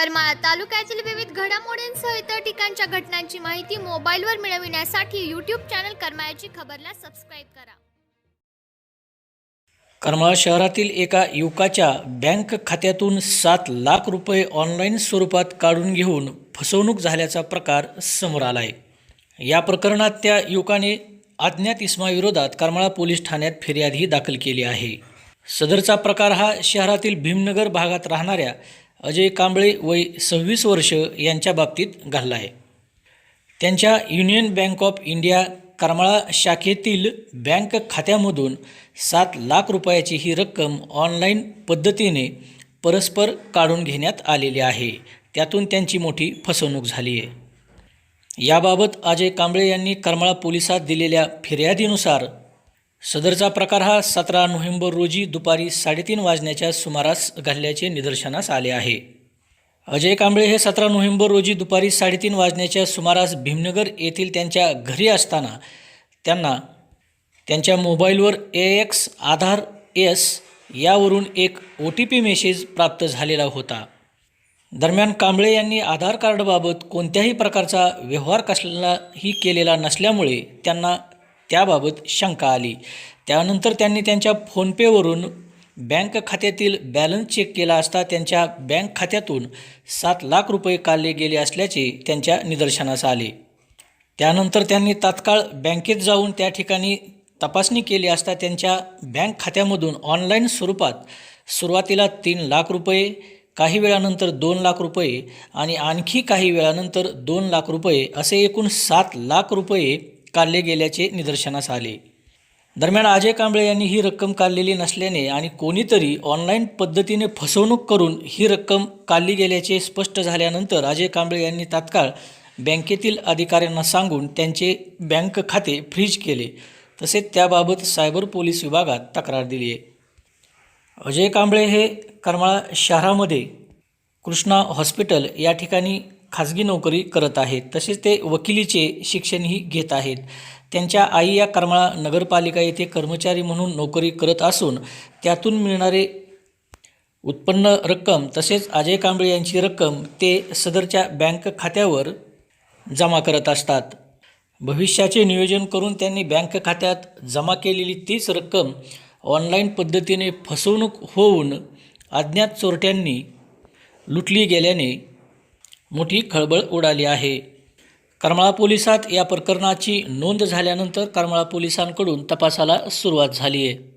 करमाळा तालुक्यातील विविध घडामोडींसह इतर ठिकाणच्या घटनांची माहिती मोबाईलवर मिळविण्यासाठी यूट्यूब चॅनल करमाळ्याची खबरला सबस्क्राईब करा. करमाळा शहरातील एका युवकाच्या बँक खात्यातून सात लाख रुपये ऑनलाईन स्वरूपात काढून घेऊन फसवणूक झाल्याचा प्रकार समोर आला आहे या प्रकरणात त्या युवकाने अज्ञात इस्माविरोधात करमाळा पोलीस ठाण्यात फिर्यादही दाखल केली आहे. सदरचा प्रकार हा शहरातील भीमनगर भागात राहणाऱ्या अजय कांबळे वय सव्वीस वर्ष यांच्या बाबतीत घालला आहे. त्यांच्या Union Bank of India Karmala शाखेतील बँक खात्यामधून सात लाख रुपयाची ही रक्कम ऑनलाईन पद्धतीने परस्पर काढून घेण्यात आलेली आहे. त्यातून त्यांची मोठी फसवणूक झाली आहे. याबाबत अजय कांबळे यांनी करमाळा पोलिसात दिलेल्या फिर्यादीनुसार सदरचा प्रकार हा सतरा नोव्हेंबर रोजी दुपारी साडेतीन वाजण्याच्या सुमारास घडल्याचे निदर्शनास आले आहे. अजय कांबळे हे सतरा नोव्हेंबर रोजी दुपारी साडेतीन वाजण्याच्या सुमारास भीमनगर येथील त्यांच्या घरी असताना त्यांना त्यांच्या मोबाईलवर ए एक्स आधार एस यावरून एक ओ टी पी मेसेज प्राप्त झालेला होता. दरम्यान कांबळे यांनी आधार कार्डबाबत कोणत्याही प्रकारचा व्यवहार कसलाही केलेला नसल्यामुळे त्यांना त्याबाबत शंका आली. त्यानंतर त्यांनी त्यांच्या फोनपेवरून बँक खात्यातील बॅलन्स चेक केला असता त्यांच्या बँक खात्यातून सात लाख रुपये काढले गेले असल्याचे त्यांच्या निदर्शनास आले. त्यानंतर त्यांनी तात्काळ बँकेत जाऊन त्या ठिकाणी तपासणी केली असता त्यांच्या बँक खात्यामधून ऑनलाईन स्वरूपात सुरुवातीला तीन लाख रुपये काही वेळानंतर दोन लाख रुपये आणि आणखी काही वेळानंतर दोन लाख रुपये असे एकूण सात लाख रुपये काढले गेल्याचे निदर्शनास आले. दरम्यान अजय कांबळे यांनी ही रक्कम काढलेली नसल्याने आणि कोणीतरी ऑनलाईन पद्धतीने फसवणूक करून ही रक्कम काढली गेल्याचे स्पष्ट झाल्यानंतर अजय कांबळे यांनी तात्काळ बँकेतील अधिकाऱ्यांना सांगून त्यांचे बँक खाते फ्रीज केले. तसेच त्याबाबत सायबर पोलीस विभागात तक्रार दिली आहे. अजय कांबळे हे करमाळा शहरामध्ये कृष्णा हॉस्पिटल या ठिकाणी खाजगी नोकरी करत आहेत. तसेच ते वकिलीचे शिक्षणही घेत आहेत. त्यांच्या आई या करमाळा नगरपालिका येथे कर्मचारी म्हणून नोकरी करत असून त्यातून मिळणारे उत्पन्न रक्कम तसेच अजय कांबळे यांची रक्कम ते सदरच्या बँक खात्यावर जमा करत असतात. भविष्याचे नियोजन करून त्यांनी बँक खात्यात जमा केलेली तीच रक्कम ऑनलाईन पद्धतीने फसवणूक होऊन अज्ञात चोरट्यांनी लुटली गेल्याने मोठी खळबळ उडाली आहे. करमाळा पोलिसात या प्रकरणाची नोंद झाल्यानंतर करमाळा पोलिसांकडून तपासाला सुरुवात झाली आहे